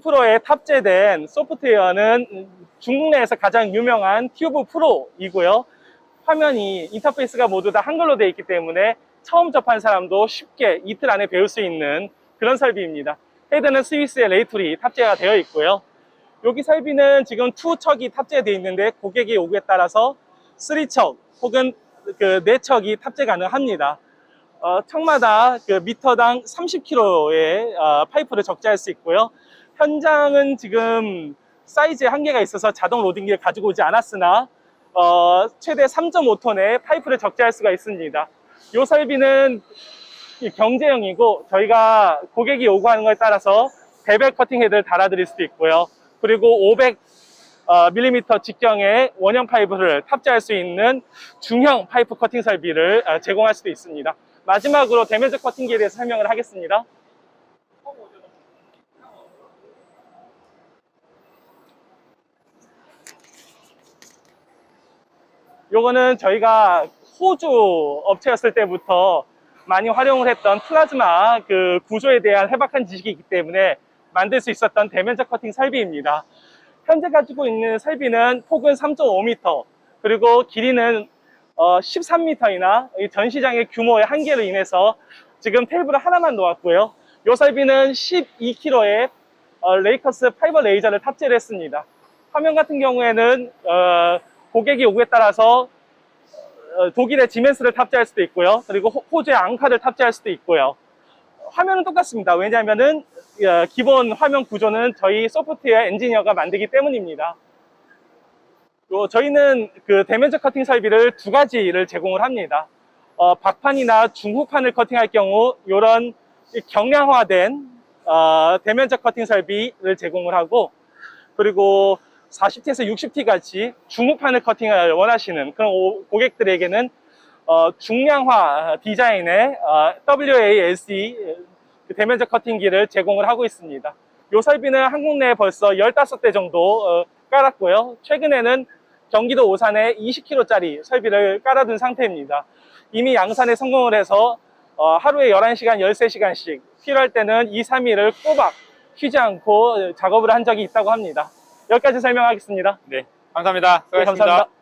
프로에 탑재된 소프트웨어는 중국 내에서 가장 유명한 튜브 프로이고요. 화면이 인터페이스가 모두 다 한글로 되어 있기 때문에 처음 접한 사람도 쉽게 이틀 안에 배울 수 있는 그런 설비입니다. 헤드는 스위스의 레이툴이 탑재가 되어 있고요. 여기 설비는 지금 투 척이 탑재되어 있는데 고객의 요구에 따라서 쓰리 척 혹은 그네 척이 탑재 가능합니다. 어, 척마다 그 미터당 30kg의 어, 파이프를 적재할 수 있고요. 현장은 지금 사이즈에 한계가 있어서 자동 로딩기를 가지고 오지 않았으나 어, 최대 3.5톤의 파이프를 적재할 수가 있습니다. 이 설비는 이 경제형이고 저희가 고객이 요구하는 것에 따라서 베벨 커팅 헤드를 달아드릴 수도 있고요. 그리고 500 어, 직경의 원형 파이프를 탑재할 수 있는 중형 파이프 커팅 설비를 어, 제공할 수도 있습니다. 마지막으로 데미지 커팅기에 대해서 설명을 하겠습니다. 요거는 저희가 호주 업체였을 때부터 많이 활용을 했던 플라즈마 그 구조에 대한 해박한 지식이 있기 때문에 만들 수 있었던 대면적 커팅 설비입니다. 현재 가지고 있는 설비는 폭은 3.5m 그리고 길이는 13m이나 전 시장의 규모의 한계로 인해서 지금 테이블을 하나만 놓았고요. 이 설비는 12kg의 레이커스 파이버 레이저를 탑재를 했습니다. 화면 같은 경우에는 어, 고객이 요구에 따라서 어, 독일의 지멘스를 탑재할 수도 있고요. 그리고 호- 호주의 앙카를 탑재할 수도 있고요. 화면은 똑같습니다. 왜냐하면은 어, 기본 화면 구조는 저희 소프트웨어 엔지니어가 만들기 때문입니다. 요, 저희는 그 대면적 커팅 설비를 두 가지를 제공을 합니다. 어, 박판이나 중후판을 커팅할 경우 이런 경량화된 어, 대면적 커팅 설비를 제공을 하고 그리고 40T에서 60T 같이 중후판을 커팅을 원하시는 그런 오- 고객들에게는 어, 중량화 디자인의 어, WALC 그 대면적 커팅기를 제공을 하고 있습니다. 이 설비는 한국 내에 벌써 15대 정도 어, 깔았고요. 최근에는 경기도 오산에 20kg짜리 설비를 깔아둔 상태입니다. 이미 양산에 성공을 해서 어, 하루에 11시간, 13시간씩 필요할 때는 2, 3일을 꼬박 쉬지 않고 작업을 한 적이 있다고 합니다. 여기까지 설명하겠습니다. 네, 감사합니다. 네, 수고하셨습니다. 감사합니다.